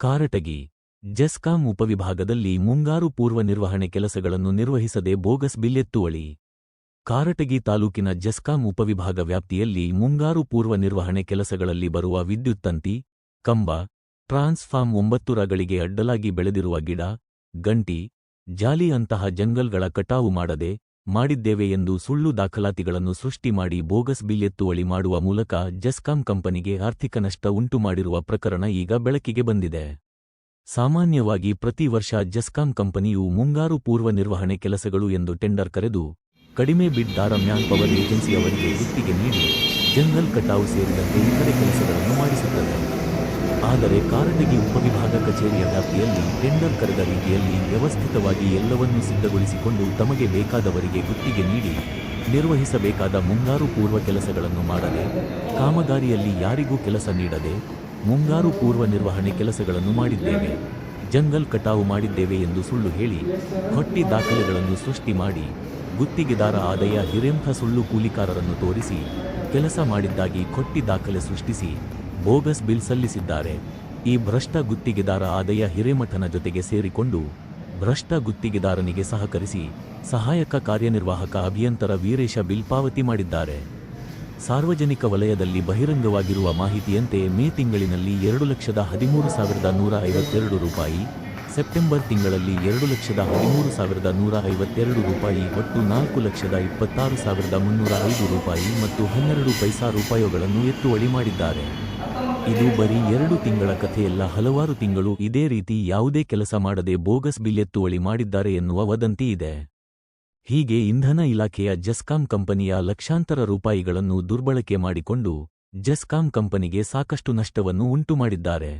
ಕಾರಟಗಿ. ಜೆಸ್ಕಾಂ ಉಪವಿಭಾಗದಲ್ಲಿ ಮುಂಗಾರು ಪೂರ್ವ ನಿರ್ವಹಣೆ ಕೆಲಸಗಳನ್ನು ನಿರ್ವಹಿಸದೆ ಬೋಗಸ್ ಬಿಲ್ಲೆತ್ತುವಳಿ. ಕಾರಟಗಿ ತಾಲೂಕಿನ ಜೆಸ್ಕಾಂ ಉಪವಿಭಾಗ ವ್ಯಾಪ್ತಿಯಲ್ಲಿ ಮುಂಗಾರು ಪೂರ್ವ ನಿರ್ವಹಣೆ ಕೆಲಸಗಳಲ್ಲಿ ಬರುವ ವಿದ್ಯುತ್ ತಂತಿ, ಕಂಬ ಟ್ರಾನ್ಸ್ಫಾರ್ಮ್ ಒಂಬತ್ತು ರಗಳಿಗೆ ಅಡ್ಡಲಾಗಿ ಬೆಳೆದಿರುವ ಗಿಡ, ಗಂಟಿ ಜಾಲಿ ಅಂತಹ ಜಂಗಲ್ಗಳ ಕಟಾವು ಮಾಡದೆ ಮಾಡಿದ್ದೇವೆ ಎಂದು ಸುಳ್ಳು ದಾಖಲಾತಿಗಳನ್ನು ಸೃಷ್ಟಿ ಮಾಡಿ ಬೋಗಸ್ ಬಿಲ್ ಎತ್ತುವಳಿ ಮಾಡುವ ಮೂಲಕ ಜೆಸ್ಕಾಂ ಕಂಪನಿಗೆ ಆರ್ಥಿಕ ನಷ್ಟ ಉಂಟು ಮಾಡಿರುವ ಪ್ರಕರಣ ಈಗ ಬೆಳಕಿಗೆ ಬಂದಿದೆ. ಸಾಮಾನ್ಯವಾಗಿ ಪ್ರತಿ ವರ್ಷ ಜೆಸ್ಕಾಂ ಕಂಪನಿಯು ಮುಂಗಾರು ಪೂರ್ವ ನಿರ್ವಹಣೆ ಕೆಲಸಗಳು ಎಂದು ಟೆಂಡರ್ ಕರೆದು, ಕಡಿಮೆ ಬಿಡ್ ದಾರ ಮ್ಯಾನ್ ಪವರ್ ಏಜೆನ್ಸಿಯವರಿಗೆ ಗುತ್ತಿಗೆ ನೀಡಿ, ಜನರಲ್ ಕಟಾವು ಸೇರಿದಂತೆ ಇತರೆ ಕೆಲಸಗಳನ್ನು ಮಾಡಿಸುತ್ತದೆ. ಆದರೆ ಕಾರಟಗಿ ಉಪವಿಭಾಗ ಕಚೇರಿಯ ವ್ಯಾಪ್ತಿಯಲ್ಲಿ ಟೆಂಡರ್ ಕರೆದ ರೀತಿಯಲ್ಲಿ ವ್ಯವಸ್ಥಿತವಾಗಿ ಎಲ್ಲವನ್ನೂ ಸಿದ್ಧಗೊಳಿಸಿಕೊಂಡು ತಮಗೆ ಬೇಕಾದವರಿಗೆ ಗುತ್ತಿಗೆ ನೀಡಿ ನಿರ್ವಹಿಸಬೇಕಾದ ಮುಂಗಾರು ಪೂರ್ವ ಕೆಲಸಗಳನ್ನು ಮಾಡದೆ, ಕಾಮಗಾರಿಯಲ್ಲಿ ಯಾರಿಗೂ ಕೆಲಸ ನೀಡದೆ ಮುಂಗಾರು ಪೂರ್ವ ನಿರ್ವಹಣೆ ಕೆಲಸಗಳನ್ನು ಮಾಡಿದ್ದೇವೆ. ಜಂಗಲ್ ಕಟಾವು ಮಾಡಿದ್ದೇವೆ ಎಂದು ಸುಳ್ಳು ಹೇಳಿ, ಹೊಟ್ಟಿ ದಾಖಲೆಗಳನ್ನು ಸೃಷ್ಟಿ ಮಾಡಿ, ಗುತ್ತಿಗೆದಾರ ಆದಾಯ ಹಿರೇಂಥ ಸುಳ್ಳು ಕೂಲಿಕಾರರನ್ನು ತೋರಿಸಿ, ಕೆಲಸ ಮಾಡಿದ್ದಾಗಿ ಕೊಟ್ಟಿ ದಾಖಲೆ ಸೃಷ್ಟಿಸಿ ಬೋಗಸ್ ಬಿಲ್ ಸಲ್ಲಿಸಿದ್ದಾರೆ. ಈ ಭ್ರಷ್ಟ ಗುತ್ತಿಗೆದಾರ ಆದಯ ಹಿರೇಮಠನ ಜೊತೆಗೆ ಸೇರಿಕೊಂಡು ಭ್ರಷ್ಟ ಗುತ್ತಿಗೆದಾರನಿಗೆ ಸಹಕರಿಸಿ ಸಹಾಯಕ ಕಾರ್ಯನಿರ್ವಾಹಕ ಅಭಿಯಂತರ ವೀರೇಶ ಬಿಲ್ ಪಾವತಿ ಮಾಡಿದ್ದಾರೆ. ಸಾರ್ವಜನಿಕ ವಲಯದಲ್ಲಿ ಬಹಿರಂಗವಾಗಿರುವ ಮಾಹಿತಿಯಂತೆ ಮೇ ತಿಂಗಳಿನಲ್ಲಿ ಎರಡು ಲಕ್ಷದ ಹದಿಮೂರು ಸಾವಿರದ ನೂರ ಐವತ್ತೆರಡು ರೂಪಾಯಿ, ಸೆಪ್ಟೆಂಬರ್ ತಿಂಗಳಲ್ಲಿ ಎರಡು ಲಕ್ಷದ ಹದಿಮೂರು ಸಾವಿರದ ನೂರ ಐವತ್ತೆರಡು ರೂಪಾಯಿ ಒಟ್ಟು ನಾಲ್ಕು ಲಕ್ಷದ ಇಪ್ಪತ್ತಾರು ಸಾವಿರದ ಮುನ್ನೂರ ಐದು ರೂಪಾಯಿ ಮತ್ತು ಹನ್ನೆರಡು ಪೈಸಾ ರೂಪಾಯಿಗಳನ್ನು ಎತ್ತುವಳಿ ಮಾಡಿದ್ದಾರೆ. ಇದು ಬರೀ ಎರಡು ತಿಂಗಳ ಕಥೆಯಲ್ಲ, ಹಲವಾರು ತಿಂಗಳು ಇದೇ ರೀತಿ ಯಾವುದೇ ಕೆಲಸ ಮಾಡದೆ ಬೋಗಸ್ ಬಿಲ್ಲೆತ್ತುವಳಿ ಮಾಡಿದ್ದಾರೆ ಎನ್ನುವ ವದಂತಿ ಇದೆ. ಹೀಗೆ ಇಂಧನ ಇಲಾಖೆಯ ಜಸ್ಕಾಂ ಕಂಪನಿಯ ಲಕ್ಷಾಂತರ ರೂಪಾಯಿಗಳನ್ನು ದುರ್ಬಳಕೆ ಮಾಡಿಕೊಂಡು ಜಸ್ಕಾಂ ಕಂಪನಿಗೆ ಸಾಕಷ್ಟು ನಷ್ಟವನ್ನು ಉಂಟುಮಾಡಿದ್ದಾರೆ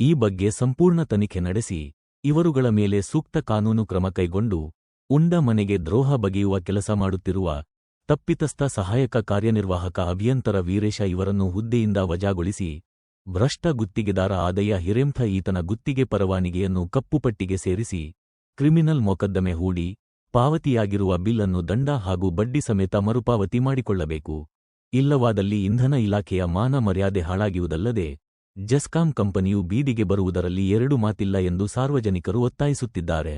ಈ ಬಗ್ಗೆ ಸಂಪೂರ್ಣ ತನಿಖೆ ನಡೆಸಿ, ಇವರುಗಳ ಮೇಲೆ ಸೂಕ್ತ ಕಾನೂನು ಕ್ರಮ ಕೈಗೊಂಡು, ಉಂಡ ಮನೆಗೆ ದ್ರೋಹ ಬಗೆಯುವ ಕೆಲಸ ಮಾಡುತ್ತಿರುವ ತಪ್ಪಿತಸ್ಥ ಸಹಾಯಕ ಕಾರ್ಯನಿರ್ವಾಹಕ ಅಭಿಯಂತರ ವೀರೇಶ ಇವರನ್ನು ಹುದ್ದೆಯಿಂದ ವಜಾಗೊಳಿಸಿ ಭ್ರಷ್ಟ ಗುತ್ತಿಗೆದಾರ ಆದಯ್ಯ ಹಿರೇಂಥ ಈತನ ಗುತ್ತಿಗೆ ಪರವಾನಿಗೆಯನ್ನು ಕಪ್ಪುಪಟ್ಟಿಗೆ ಸೇರಿಸಿ ಕ್ರಿಮಿನಲ್ ಮೊಕದ್ದಮೆ ಹೂಡಿ ಪಾವತಿಯಾಗಿರುವ ಬಿಲ್ ಅನ್ನು ದಂಡ ಹಾಗೂ ಬಡ್ಡಿ ಸಮೇತ ಮರುಪಾವತಿ ಮಾಡಿಕೊಳ್ಳಬೇಕು. ಇಲ್ಲವಾದಲ್ಲಿ ಇಂಧನ ಇಲಾಖೆಯ ಮಾನ ಮರ್ಯಾದೆ ಹಾಳಾಗಿಯುವುದಲ್ಲದೆ ಜೆಸ್ಕಾಂ ಕಂಪನಿಯು ಬೀದಿಗೆ ಬರುವುದರಲ್ಲಿ ಎರಡು ಮಾತಿಲ್ಲ ಎಂದು ಸಾರ್ವಜನಿಕರು ಒತ್ತಾಯಿಸುತ್ತಿದ್ದಾರೆ.